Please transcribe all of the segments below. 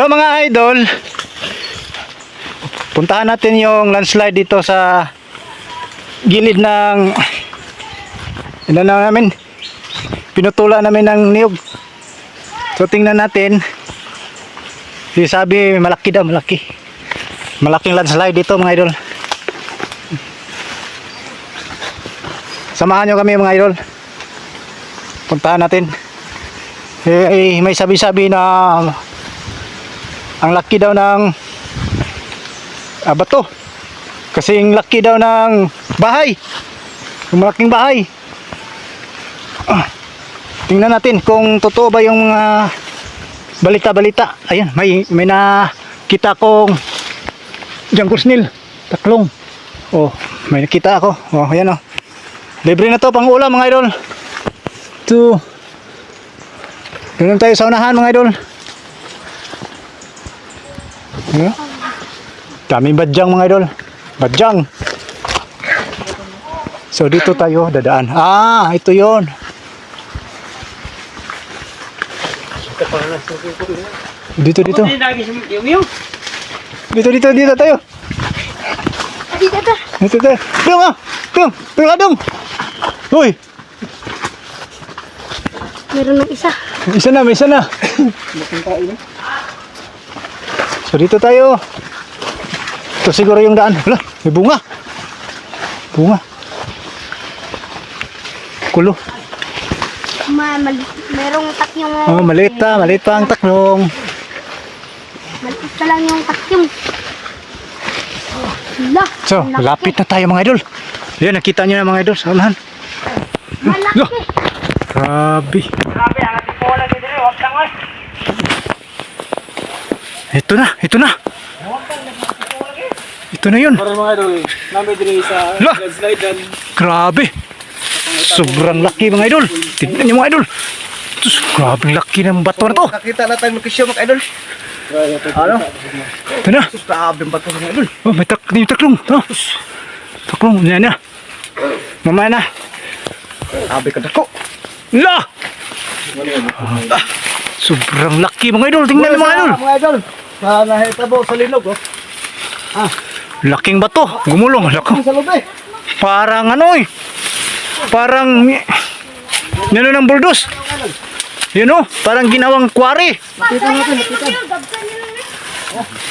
So mga idol, puntahan natin yung landslide dito sa gilid ng ano na namin pinutula namin ng niyog. So tingnan natin. Si sabi malaki daw, malaki. Malaking landslide dito mga idol. Samahan nyo kami mga idol. Puntahan natin. Eh, eh, may sabi-sabi na ang laki daw ng ah, bato. Kasi ang laki daw ng bahay. Yung malaking bahay. Ah, tingnan natin kung totoo ba yung mga balita-balita. Ayan, may may nakita kong jungle snail, taklong. Oh, may nakita ako. Oh, ayan oh. Libre na to pang ulam mga idol. To lang tayo sa unahan mga idol. Ano? Daming badyang mga idol. Badyang. So dito tayo dadaan. Ah, ito yon. Dito dito. Dito dito dito tayo. Dito to. Dito tayo. Dong ah. Dong. Dong dong. Hoy, Meron ng isa. isa na, may isa na. So dito tayo. Ito siguro yung daan. Wala, may bunga. Bunga. Kulo. Ma mali merong takyong Oh, maliit pa, maliit pa ang taklong. maliit pa lang yung takyong. Hala. So, malaki. lapit na tayo mga idol. Yan, nakita nyo na mga idol sa unahan. Malaki. Lo. Grabe. Ito na, ito na. Ito na yun. Para mga idol, namin din sa landslide dan Grabe. Sobrang laki mga idol. Tignan niyo mga idol. Tus, grabe laki ng bato na to. nakita na tayong lokasyon mga idol. Ano? Ito na. Grabe ang bato mga idol. Oh, may tak may taklong. Oh. Taklong, yan na. Mamaya na. Grabe ka dako. La! Ah, sobrang laki mga idol. Tingnan niyo mga idol. Mga idol, sa nahitabo sa linog oh. Laking bato. Gumulong. Lako. Sa loob eh. Parang ano eh. Parang ano ng buldos. Yun oh, parang ginawang quarry. Nakita natin, nakita.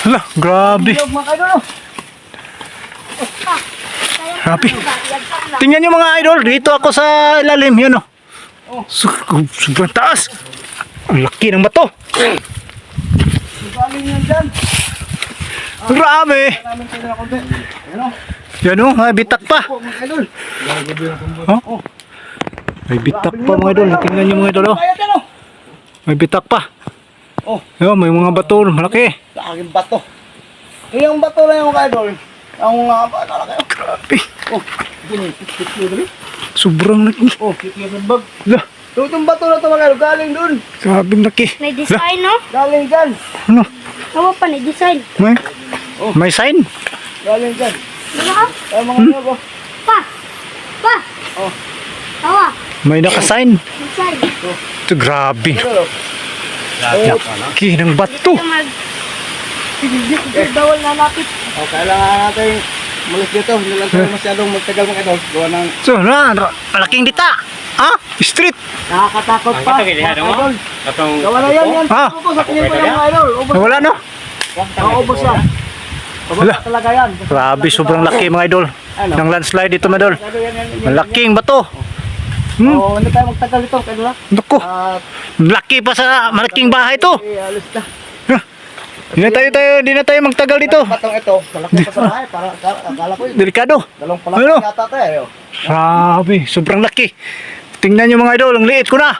Hala, grabe. Linog mga idol oh. Grabe. Tingnan nyo mga idol, dito ako sa ilalim, yun oh. So, sobrang taas. Ang laki ng bato. Grabe. Yan oh, may bitak pa. Oh. May bitak pa mga idol. Tingnan nyo mga idol oh. Oh. May bitak pa. Oh. Yun, may mga bato, malaki. Sa aking bato. Yung bato na yung mga idol. Ang mga bato na kayo. Grabe. Oh. Sobrang laki. Oh, kit-kit ng bag. Hala, So, itong bato na ito mga galing dun. grabe laki. May design no? Galing dyan. Ano? Tawa pa ni design. May, may sign. Galing dyan. Diba ka? Ay, mga niyog oh. Pa. Pa. Oh. Tawa. May nakasign. Design. Ito, grabe. Ano? Laki ng bato. Bawal na lapit. Oh, kailangan natin malis dito. Hindi lang tayo masyadong magtagal mga idol. Gawa ng So, na, malaking dita. Ah, street. nakakatakot pa. Gawa na yan, yan. Ah. Ubus sa tingin ko yan mga idol. Wala no? Oh, ubus yan. Na talaga yan. Grabe, sobrang laki mga idol. Ano? Ng landslide dito mga idol. Ano. Malaking bato. Hmm, Oh, hindi tayo magtagal dito. Kaya na. naku. At, Laki pa sa malaking bahay to. eh, alis na. Hindi na tayo, tayo, hindi na tayo magtagal dito. Batong ito, malaki pa sa bahay. Para, akala, ko yun. Delikado. Dalawang pala Ano? yata tayo. Grabe, sobrang laki. Tingnan nyo mga idol, ang liit ko na.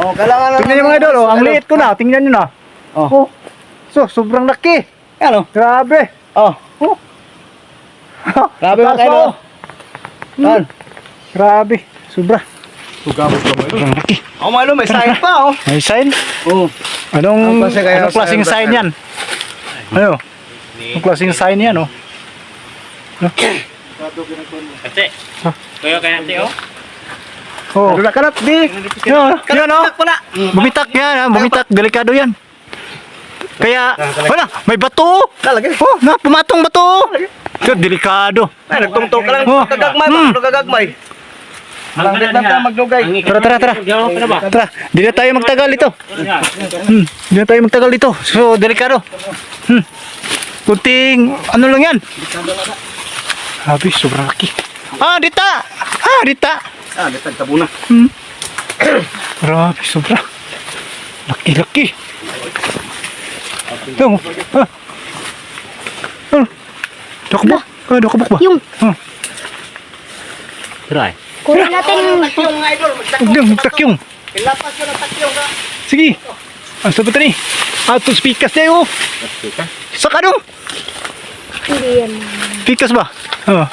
Oh, kailangan na. Tingnan nyo mga idol, oh, ang liit ko na. Tingnan nyo na. Oh. So, sobrang laki. Ano? Grabe. Oh. Oh. Grabe mga idol. oh. Yan. Grabe. Sobra. Sobrang laki. Oh, mga idol, may sign pa oh. May sign? Oh. Anong, Anong klaseng sign yan? Ano? Anong klaseng sign yan, oh? Kasi, kaya kaya natin oh. Oh. Dula ka na, di. Yan, yan, oh. Kanak pala. Bumitak yan, ha? Bumitak. Delikado yan. Kaya, wala, may bato. Talaga. Oh, na, pumatong bato. Ito, delikado. Ay, nagtungtong ka lang. Oh. Kagagmay? Hmm. Kagagmay. Malangit ka maglugay. Tara, tara, tara. Na? Tara, di na tayo magtagal dito. Hmm, di na tayo magtagal dito. So, delikado. Hmm. Kunting, ano lang yan? Sabi, sobrang laki. Ah, dita! Ah, dita! Ah, datag ka muna. Grabe, sobra. Laki-laki. Ito. Ah. Ah. Dakbak. Ah, dakbak ba? Yung, Ah. Try. kunin natin yung Takyong mga idol. Huwag lang, takyong. Ilapas ko ng takyong ka. Sige. Ang sabat ni. Ato speakers tayo. Saka dong. Hindi yan. Speakers ba? Ah.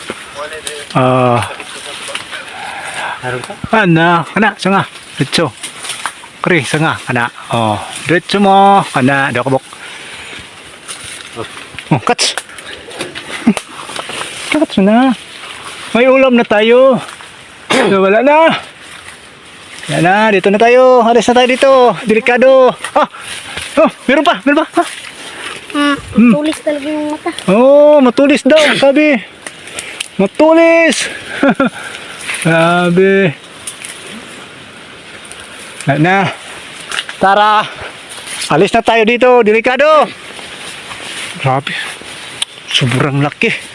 Ah. Harap ka? Ana, kana, sanga. Diretso. Kri, sanga, kana. Oh, diretso mo, kana, dakbak. Oh, cuts. Cuts na. May ulam na tayo. So, wala na. Yan na, dito na tayo. Alis na tayo dito. Delikado. Ah, oh, meron pa, meron pa. Ah. Hmm, tulis talaga yung mata. Oh, matulis daw, sabi. Matulis. sabi. Na, na. Tara. Alis na tayo dito, delikado. Grabe. Sobrang laki.